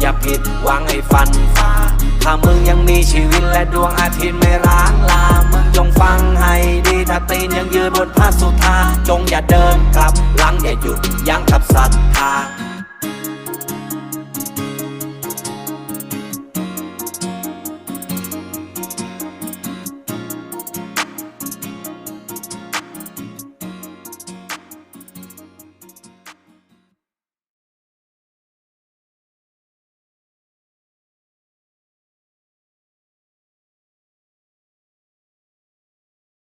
อย่าผิดหวังให้ฟันฟ้าถ้ามึงยังมีชีวิตและดวงอาทิตย์ไม่ร้างลามึงจงฟังให้ดีถ้าตีนยังยืนบนผ้าสุธาจงอย่าเดินกลับหลังอย่าหยุดยั้ง